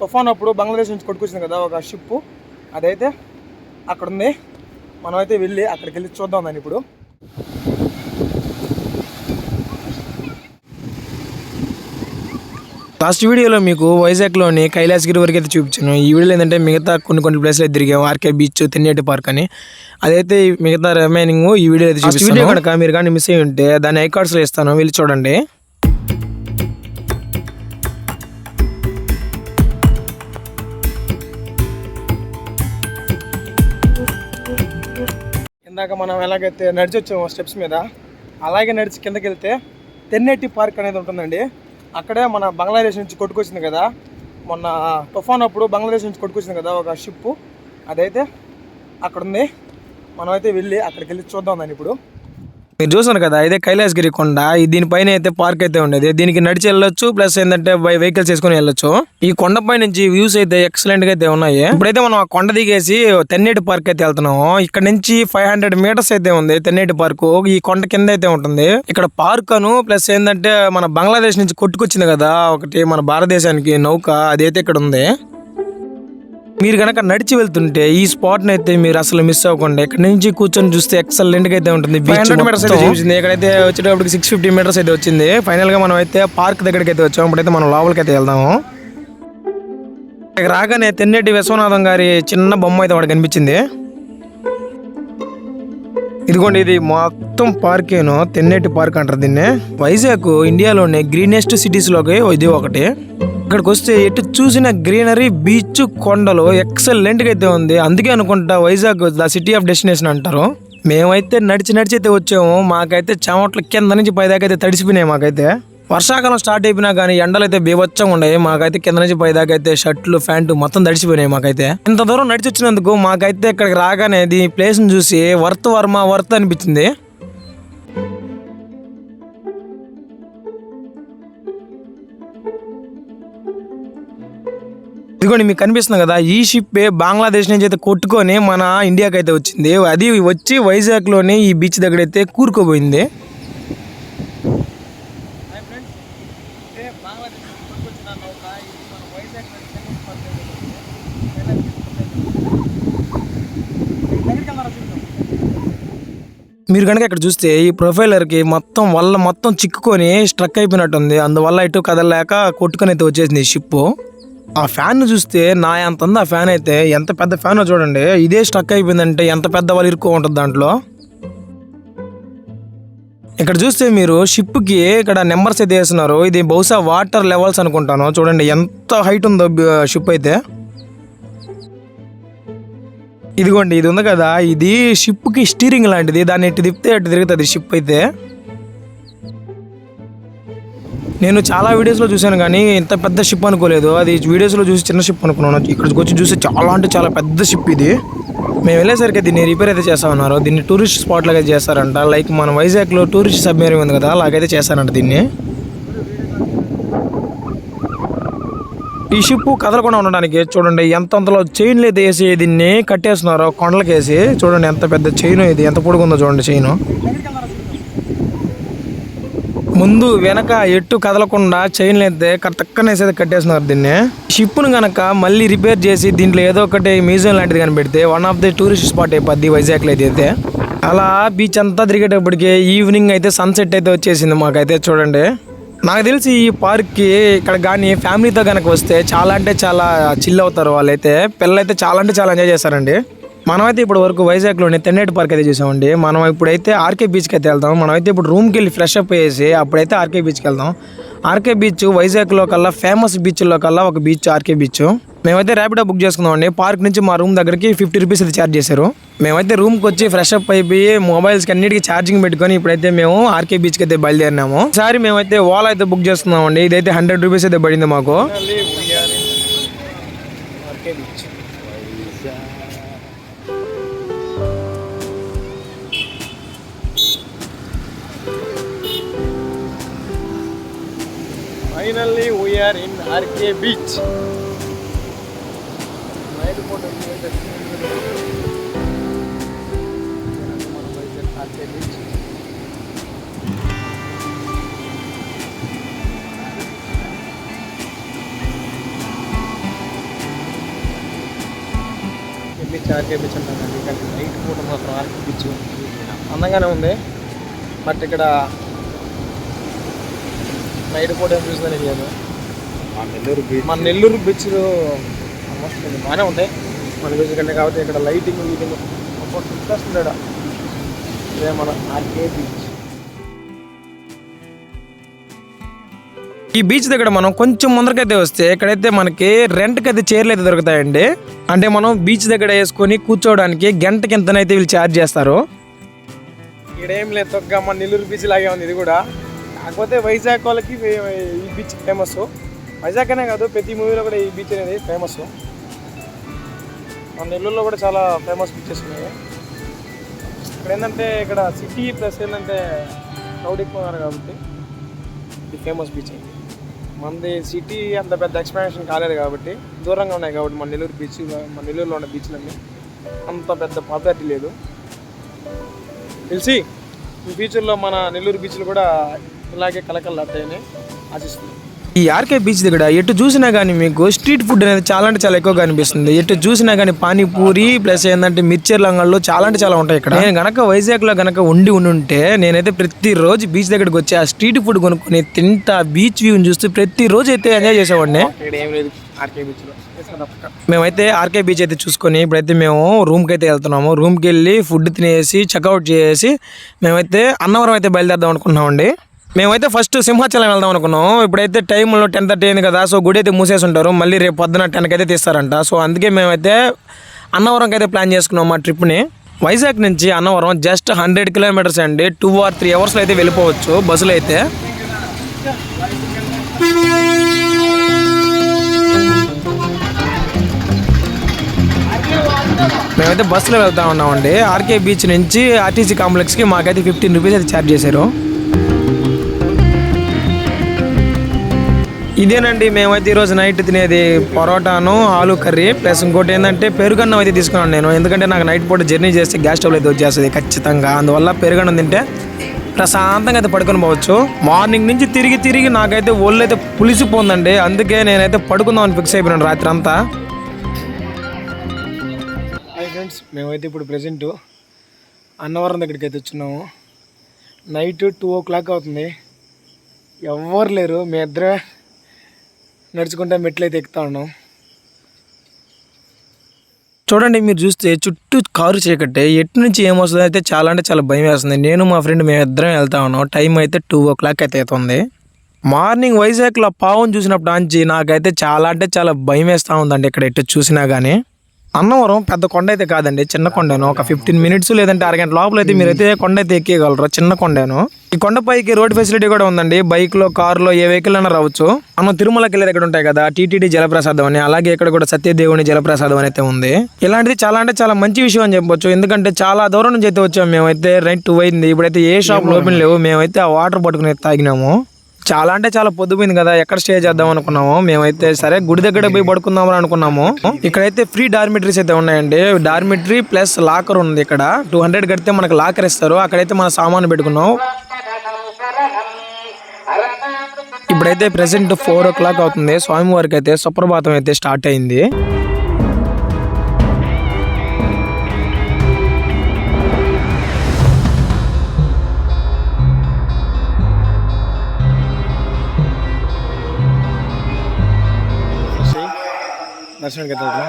తుఫాన్ అప్పుడు బంగ్లాదేశ్ నుంచి కొట్టుకొచ్చింది కదా ఒక షిప్ అదైతే అక్కడ ఉంది మనమైతే వెళ్ళి అక్కడికి వెళ్ళి చూద్దాం దాన్ని ఇప్పుడు. లాస్ట్ వీడియోలో మీకు వైజాగ్లోని కైలాసగిరి వరకు అయితే చూపించాను. ఈ వీడియోలో ఏంటంటే మిగతా కొన్ని కొన్ని ప్లేస్లు అయితే తిరిగాము. ఆర్కే బీచ్ తెన్నేటి పార్క్ అని. అదైతే మిగతా రిమైనింగ్ ఈ వీడియో అయితే చూపిస్తాను. కనుక మీరు కానీ మిస్ అయ్యి ఉంటే దాన్ని ఐకార్డ్స్లో ఇస్తాను. వెళ్ళి చూడండి. ఇందాక మనం ఎలాగైతే నడిచి వచ్చాము స్టెప్స్ మీద అలాగే నడిచి కిందకి వెళ్తే తెన్నేటి పార్క్ అనేది ఉంటుందండి. అక్కడే మన బంగ్లాదేశ్ నుంచి కొట్టుకొచ్చింది కదా మొన్న తుఫాన్ అప్పుడు బంగ్లాదేశ్ నుంచి కొట్టుకొచ్చింది కదా ఒక షిప్ అదైతే అక్కడ ఉంది మనమైతే వెళ్ళి అక్కడికి వెళ్ళి చూద్దాం దాన్ని ఇప్పుడు. మీరు చూసాను కదా ఇదే కైలాసగిరి కొండ దీనిపైన అయితే పార్క్ అయితే ఉండేది. దీనికి నడిచి వెళ్ళొచ్చు ప్లస్ ఏంటంటే బై వెహికల్స్ వేసుకుని వెళ్ళొచ్చు. ఈ కొండపై నుంచి వ్యూస్ అయితే ఎక్సలెంట్గా అయితే ఉన్నాయి. ఇప్పుడైతే మనం ఆ కొండ దిగేసి తెన్నేటి పార్క్ అయితే వెళ్తున్నాము. ఇక్కడ నుంచి ఫైవ్ హండ్రెడ్ మీటర్స్ అయితే ఉంది తెన్నేటి పార్క్ ఈ కొండ కింద అయితే ఉంటుంది. ఇక్కడ పార్క్ అను ప్లస్ ఏంటంటే మన బంగ్లాదేశ్ నుంచి కొట్టుకొచ్చింది కదా ఒకటి మన భారతదేశానికి నౌక అదైతే ఇక్కడ ఉంది. మీరు కనుక నడిచి వెళ్తుంటే ఈ స్పాట్ అయితే మీరు అసలు మిస్ అవ్వకుండా. ఇక్కడ నుంచి కూర్చొని చూస్తే ఎక్సలెంట్గా అయితే ఉంటుంది హండ్రెడ్ మీటర్స్ అయితే చూసింది ఇక్కడైతే వచ్చేటప్పటికి సిక్స్ ఫిఫ్టీ మీటర్స్ అయితే వచ్చింది. ఫైనల్గా మనం అయితే పార్క్ దగ్గరికి అయితే వచ్చాము ఇప్పుడైతే మనం లోపలికి అయితే వెళ్దాము. రాగానే తెన్నేటి విశ్వనాథం గారి చిన్న బొమ్మ అయితే వాడు కనిపించింది. ఇదిగోండి ఇది మొత్తం పార్కేను. తెన్నేటి పార్క్ అంటారు దీన్ని. వైజాగ్ ఇండియాలోనే గ్రీనెస్ట్ సిటీస్లోకి ఇది ఒకటి. ఇక్కడికి వస్తే ఎటు చూసిన గ్రీనరీ బీచ్ కొండలు ఎక్సలెంట్గా అయితే ఉంది. అందుకే అనుకుంటా Vizag the city of destination అంటారు. మేమైతే నడిచి నడిచి అయితే వచ్చాము. మాకైతే చెమట్ల కింద నుంచి పైదాకా అయితే తడిసిపోయినాయి మాకైతే. వర్షాకాలం స్టార్ట్ అయిపోయినా కానీ ఎండలు అయితే బీభత్సంగా ఉన్నాయి. మాకైతే కింద నుంచి పైదాకా అయితే షర్ట్లు ప్యాంటు మొత్తం తడిసిపోయినాయి మాకైతే. ఇంత దూరం నడిచి వచ్చినందుకు మాకైతే ఇక్కడికి రాగానే ఈ ప్లేస్ని చూసి వర్త్ వర్మ వర్త్ అనిపించింది. ఇదిగోండి మీకు కనిపిస్తుంది కదా ఈ షిప్పే బంగ్లాదేశ్ నుంచి అయితే కొట్టుకొని మన ఇండియాకి అయితే వచ్చింది. అది వచ్చి వైజాగ్లోనే ఈ బీచ్ దగ్గర అయితే కూరుకోబోయింది. మీరు కనుక ఇక్కడ చూస్తే ఈ ప్రొఫైలర్కి మొత్తం వల్ల మొత్తం చిక్కుకొని స్ట్రక్ అయిపోయినట్టుంది. అందువల్ల ఇటు కదలలేక కొట్టుకొని అయితే వచ్చేసింది ఈ షిప్పు ఆ ఫ్యాన్ చూస్తే నా ఎంత ఉంది ఆ ఫ్యాన్ అయితే ఎంత పెద్ద ఫ్యాన్ చూడండి. ఇదే స్ట్రక్ అయిపోయిందంటే ఎంత పెద్ద వాళ్ళు ఇరుక్కో ఉంటుంది దాంట్లో. ఇక్కడ చూస్తే మీరు షిప్కి ఇక్కడ నెంబర్స్ అయితే వేస్తున్నారు. ఇది బహుశా వాటర్ లెవెల్స్ అనుకుంటాను. చూడండి ఎంత హైట్ ఉందో షిప్ అయితే. ఇదిగోండి ఇది ఉంది కదా ఇది షిప్కి స్టీరింగ్ లాంటిది. దాన్ని ఇటు తిప్పితే అటు తిరుగుతుంది షిప్ అయితే. నేను చాలా వీడియోస్లో చూశాను కానీ ఇంత పెద్ద షిప్ అనుకోలేదు. అది వీడియోస్లో చూసి చిన్న షిప్ అనుకున్నాను. ఇక్కడికి వచ్చి చూసి చాలా అంటే చాలా పెద్ద షిప్ ఇది. మేము వెళ్ళేసరికి దీన్ని రిపేర్ అయితే చేస్తా ఉన్నారు. దీన్ని టూరిస్ట్ స్పాట్ లాగా చేస్తారంట. లైక్ మన వైజాగ్లో టూరిస్ట్ సబ్మెరీన్ ఉంది కదా అలాగైతే చేస్తారంట దీన్ని. ఈ షిప్ కదలకుండా ఉండడానికి చూడండి ఎంత అంతలో చైన్లు అయితే వేసి దీన్ని కట్టేస్తున్నారు. కొండలకేసి. చూడండి ఎంత పెద్ద చైన్ ఇది ఎంత పొడుగుందో చూడండి చైన్ ముందు వెనక ఎట్టు కదలకుండా చైన్లు అయితే కరెక్ట్గానేసి కట్టేస్తున్నారు దీన్ని. షిప్ను గనక మళ్ళీ రిపేర్ చేసి దీంట్లో ఏదో ఒకటి మ్యూజియం లాంటిది కనిపెడితే one of the tourist spot అయిపోద్ది వైజాగ్లో అయితే అయితే. అలా బీచ్ అంతా తిరిగేటప్పటికి ఈవినింగ్ అయితే సన్సెట్ అయితే వచ్చేసింది మాకైతే చూడండి. నాకు తెలిసి ఈ పార్క్కి ఇక్కడ కానీ ఫ్యామిలీతో కనుక వస్తే చాలా అంటే చాలా చిల్ అవుతారు వాళ్ళైతే. పిల్లలైతే చాలా అంటే చాలా ఎంజాయ్ చేస్తారండి. మనమైతే ఇప్పుడు వరకు వైజాగ్లోనే తెన్నేటి పార్క్ అయితే చూసామండి. మనం ఇప్పుడైతే ఆర్కే బీచ్కి అయితే వెళ్తాం. మనమైతే ఇప్పుడు రూమ్కి వెళ్ళి ఫ్రెష్ అప్ అయ్యేసి అప్పుడైతే ఆర్కే బీచ్కి వెళ్దాం ఆర్కే బీచ్ వైజాగ్లో కల్లా ఫేమస్ బీచ్లో కల్లా ఒక బీచ్ ఆర్కే బీచ్. మేమైతే ర్యాపిడో బుక్ చేసుకుందామండి పార్క్ నుంచి మా రూమ్ దగ్గరికి ఫిఫ్టీ రూపీస్ అయితే ఛార్జ్ చేశారు. మేమైతే రూమ్కి వచ్చి ఫ్రెష్ అప్ అయిపోయి మొబైల్స్కి అన్నిటికీ ఛార్జింగ్ పెట్టుకొని ఇప్పుడైతే మేము ఆర్కే బీచ్కి అయితే బయలుదేరినాము. ఈసారి మేమైతే ఓలా అయితే బుక్ చేసుకున్నామండి ఇదైతే హండ్రెడ్ రూపీస్ అయితే పడింది మాకు. Finally we're in RK beach night పూట RK beach beach RK beach అంటారండి కానీ నైట్ పూట మాత్రం ఆర్కే బీచ్ అందంగానే ఉంది. బట్ ఇక్కడ నైట్ పూట ఏం చూసిందని లేదు మా నెల్లూరు బీచ్ మన నెల్లూరు బీచ్ ఆల్మోస్ట్ బాగానే ఉంటాయి మన బీచ్ కంటే కాబట్టి ఇక్కడ లైటింగ్ ఇక్కడ ఇదే మన ఆర్కే బీచ్ ఈ బీచ్ దగ్గర మనం కొంచెం ముందరకైతే వస్తే ఇక్కడైతే మనకి రెంట్కి అయితే చైర్లు అయితే దొరుకుతాయండి అంటే మనం బీచ్ దగ్గర వేసుకొని కూర్చోవడానికి గంటకి ఎంతనైతే వీళ్ళు ఛార్జ్ చేస్తారు. ఇక్కడ ఏం లేదు తొక్క మన నెల్లూరు బీచ్ లాగే ఉంది ఇది కూడా. కాకపోతే వైజాగ్ వాళ్ళకి ఈ బీచ్ ఫేమస్ వైజాగ్ అనే కాదు ప్రతి మూవీలో కూడా ఈ బీచ్ అనేది ఫేమస్ మన నెల్లూరులో కూడా చాలా ఫేమస్ బీచెస్ ఉన్నాయి. ఇక్కడ ఏంటంటే ఇక్కడ సిటీ ప్లస్ ఏంటంటే క్రౌడ్ ఎక్కువ ఉన్నారు కాబట్టి ఇది ఫేమస్ బీచ్ అయింది మనది సిటీ అంత పెద్ద ఎక్స్పాన్షన్ కాలేదు కాబట్టి దూరంగా ఉన్నాయి కాబట్టి మన నెల్లూరు బీచ్ మన నెల్లూరులో ఉన్న బీచ్లన్నీ అంత పెద్ద పాపులారిటీ లేదు. తెలిసి ఈ ఫ్యూచర్లో మన నెల్లూరు బీచ్లు కూడా ఇలాగే కలకల్లాడతాయని ఆశిస్తున్నాను ఈ ఆర్కే బీచ్ దగ్గర ఎటు చూసినా కానీ మీకు స్ట్రీట్ ఫుడ్ అనేది చాలా అంటే చాలా ఎక్కువగా అనిపిస్తుంది. ఎటు చూసినా కానీ పానీపూరి ప్లస్ ఏంటంటే మిర్చర్ లంగళ్ళు చాలా అంటే చాలా ఉంటాయి ఇక్కడ. నేను గనక వైజాగ్లో గనక ఉండి ఉండుంటే నేనైతే ప్రతిరోజు బీచ్ దగ్గరికి వచ్చి ఆ స్ట్రీట్ ఫుడ్ కొనుక్కొని తింటా బీచ్ వ్యూ చూస్తూ ప్రతిరోజు అయితే ఎంజాయ్ చేసేవాడిని. మేమైతే ఆర్కే బీచ్ అయితే చూసుకొని ఇప్పుడైతే మేము రూమ్కి అయితే వెళ్తున్నాము. రూమ్కి వెళ్ళి ఫుడ్ తినేసి చెక్అవుట్ చేసి మేమైతే అన్నవరం అయితే బయలుదేరదాం అనుకుంటున్నామండి. మేమైతే ఫస్ట్ సింహాచలం వెళ్దాం అనుకున్నాం. ఇప్పుడైతే టైంలో టెన్ థర్టీ అయింది కదా సో గుడి అయితే మూసేసి ఉంటారు మళ్ళీ రేపు పొద్దున టెన్కి అయితే తీస్తారంట. సో అందుకే మేమైతే అన్నవరంకి అయితే ప్లాన్ చేసుకున్నాం మా ట్రిప్ని వైజాగ్ నుంచి అన్నవరం జస్ట్ హండ్రెడ్ కిలోమీటర్స్ అండి. టూ ఆర్ త్రీ అవర్స్లో అయితే వెళ్ళిపోవచ్చు బస్సులో అయితే. మేమైతే బస్సులో వెళ్తా ఉన్నామండి. ఆర్కే బీచ్ నుంచి ఆర్టీసీ కాంప్లెక్స్కి మాకైతే ఫిఫ్టీన్ రూపీస్ అయితే ఛార్జ్ చేశారు. ఇదేనండి మేమైతే ఈరోజు నైట్ తినేది పరోటాను ఆలు కర్రీ. ప్లస్ ఇంకోటి ఏంటంటే పెరుగన్నం అయితే తీసుకున్నాను నేను. ఎందుకంటే నాకు నైట్ పూట జర్నీ చేస్తే గ్యాస్ స్టవ్ అయితే వచ్చేస్తుంది ఖచ్చితంగా. అందువల్ల పెరుగన్నం తింటే ప్రశాంతంగా అయితే పడుకొని పోవచ్చు. మార్నింగ్ నుంచి తిరిగి తిరిగి నాకైతే ఒళ్ళు అయితే పులిసిపోందండి. అందుకే నేనైతే పడుకుందామని ఫిక్స్ అయిపోయినాను రాత్రి అంతా. హాయ్ ఫ్రెండ్స్ మేమైతే ఇప్పుడు ప్రజెంట్ అన్నవరం దగ్గరికి అయితే వచ్చినాము. నైట్ టూ ఓ క్లాక్ అవుతుంది. ఎవ్వరు లేరు. మీ ఇద్దరే నడుచుకుంటే మెట్లు అయితే ఎక్కుతా ఉన్నాం. చూడండి మీరు చూస్తే చుట్టూ కారు చీకట్టే ఎటు నుంచి ఏమొస్తుందో అయితే చాలా అంటే చాలా భయం వేస్తుంది. నేను మా ఫ్రెండ్ మేము ఇద్దరం వెళ్తా ఉన్నాం. టైం అయితే టూ ఓ క్లాక్ అయితే అవుతుంది. మార్నింగ్ వైజాగ్లో పావును చూసినప్పుడు అంచి నాకైతే చాలా అంటే చాలా భయం వేస్తూ ఉందండి. ఇక్కడ ఎటు చూసినా కానీ అన్నవరం పెద్ద కొండ అయితే కాదండి చిన్న కొండను. ఒక ఫిఫ్టీన్ మినిట్స్ లేదంటే అరగంట లోపల అయితే మీరైతే కొండ అయితే ఎక్కేయగలరు చిన్న కొండను. ఈ కొండపైకి రోడ్ ఫెసిలిటీ కూడా ఉందండి. బైక్లో ఏ వెహికల్ అయినా రావచ్చు. మనం తిరుమలకి వెళ్ళే దగ్గర ఉంటాయి కదా టీటీడీ జలప్రసాదం అని అలాగే ఇక్కడ కూడా సత్యదేవుని జలప్రసాదం అని అయితే ఉంది. ఇలాంటిది చాలా అంటే చాలా మంచి విషయం అని చెప్పొచ్చు. ఎందుకంటే చాలా దూరం నుంచి అయితే వచ్చాము మేమైతే రైట్ టూ అయింది ఇప్పుడైతే ఏ షాప్ ఓపెన్ లేవు. మేమైతే ఆ వాటర్ పట్టుకుని తాగినాము. చాలా అంటే చాలా పొద్దుపోయింది కదా ఎక్కడ స్టే చేద్దాం అనుకున్నాము? మేమైతే సరే గుడి దగ్గర పోయి పడుకుందాం అని అనుకున్నాము. ఇక్కడైతే ఫ్రీ డార్మిటరీస్ అయితే ఉన్నాయండి. డార్మిటరీ ప్లస్ లాకర్ ఉంది ఇక్కడ. టూ హండ్రెడ్ కడితే మనకు లాకర్ ఇస్తారు. అక్కడైతే మన సామాను పెట్టుకున్నాం. ఇప్పుడైతే ప్రెసెంట్ ఫోర్ ఓ క్లాక్ అవుతుంది. స్వామివారికి అయితే సుప్రభాతం అయితే స్టార్ట్ అయింది. దర్శనానికి వెళ్తున్నాం.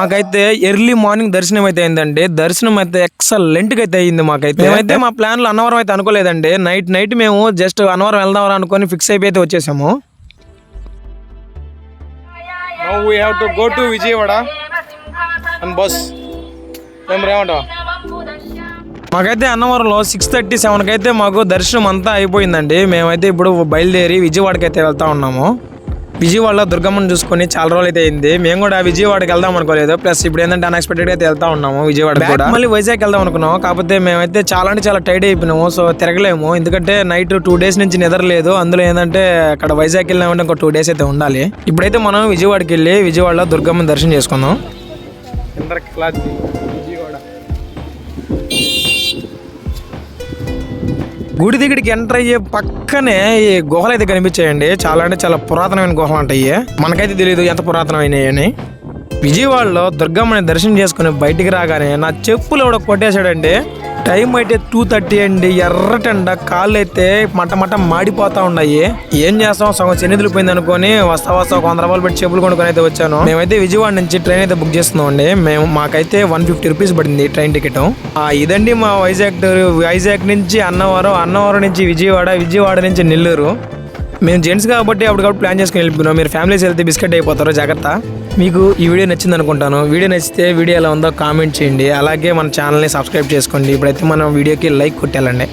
మాకైతే ఎర్లీ మార్నింగ్ దర్శనం అయితే అయిందండి. దర్శనం అయితే ఎక్సలెంట్గా అయితే అయింది మాకైతే. మేమైతే మా ప్లాన్లో అన్నవరం అయితే అనుకోలేదండి. నైట్ నైట్ మేము జస్ట్ అన్నవరం వెళ్దాం అనుకొని ఫిక్స్ అయిపోయి అయితే వచ్చేసాము. Now we have to go to Vijayawada and bus మేము ఏమంటాం మాకైతే అన్నవరంలో సిక్స్ థర్టీ సెవెన్కి అయితే మాకు దర్శనం అంతా అయిపోయిందండి. మేమైతే ఇప్పుడు బయలుదేరి విజయవాడకి అయితే వెళ్తా ఉన్నాము. విజయవాడలో దుర్గమ్మను చూసుకొని చాలా రోజులు అయితే అయింది. మేము కూడా విజయవాడకి వెళ్దాం అనుకోలేదు. ప్లస్ ఇప్పుడు ఏంటంటే అన్ఎక్స్పెక్టెడ్ అయితే వెళ్తా ఉన్నాము విజయవాడ కూడా. మళ్ళీ వైజాగ్ వెళ్దాం అనుకున్నాం కాకపోతే మేమైతే చాలా అంటే చాలా టైట్ అయిపోయినాము. సో తిరగలేము. ఎందుకంటే నైట్ టూ డేస్ నుంచి నిద్రలేదు అందులో ఏంటంటే అక్కడ వైజాగ్ వెళ్ళామంటే ఇంకో టూ డేస్ అయితే ఉండాలి. ఇప్పుడైతే మనం విజయవాడకి వెళ్ళి విజయవాడలో దుర్గమ్మని దర్శనం చేసుకుందాం. గుడి దగ్గరికి ఎంటర్ అయ్యే పక్కనే ఈ గుహలు అయితే కనిపించాయండి. చాలా అంటే చాలా పురాతనమైన గుహలు ఉంటాయి మనకైతే తెలియదు ఎంత పురాతనమైనవి విజయవాడలో దుర్గమ్మని దర్శనం చేసుకుని బయటికి రాగానే నా చెప్పులు కూడా కొట్టేశాడండి టైం అయితే టూ థర్టీ అండి. ఎర్రటండ కాళ్ళు అయితే మట మట మాడిపోతా ఉన్నాయి. ఏం చేస్తాం? సగం చెన్నిధులు పోయింది అనుకోని వస్తా వస్తా ఒక వంద రూపాయలు పెట్టి చెప్పులు కొనుక్కొని అయితే వచ్చాను. మేమైతే విజయవాడ నుంచి ట్రైన్ అయితే బుక్ చేస్తున్నాం అండి. మేము మాకైతే వన్ ఫిఫ్టీ రూపీస్ పడింది ట్రైన్ టికెట్ ఇదండి మా వైజాగ్ వైజాగ్ నుంచి అన్నవరం అన్నవరం నుంచి విజయవాడ విజయవాడ నుంచి నెల్లూరు. మేము జెంట్స్ కాబట్టి అప్పటికప్పుడు ప్లాన్ చేసుకుని వెళ్ళిపోయినాం. మీరు ఫ్యామిలీస్ వెళ్తే బిస్కెట్ అయిపోతారు జాగ్రత్త. మీకు ఈ వీడియో నచ్చింది అనుకుంటాను వీడియో నచ్చితే వీడియో ఎలా ఉందో కామెంట్ చేయండి. అలాగే మన ఛానల్ని సబ్స్క్రైబ్ చేసుకోండి. ఇప్పుడైతే మనం వీడియోకి లైక్ కొట్టాలండి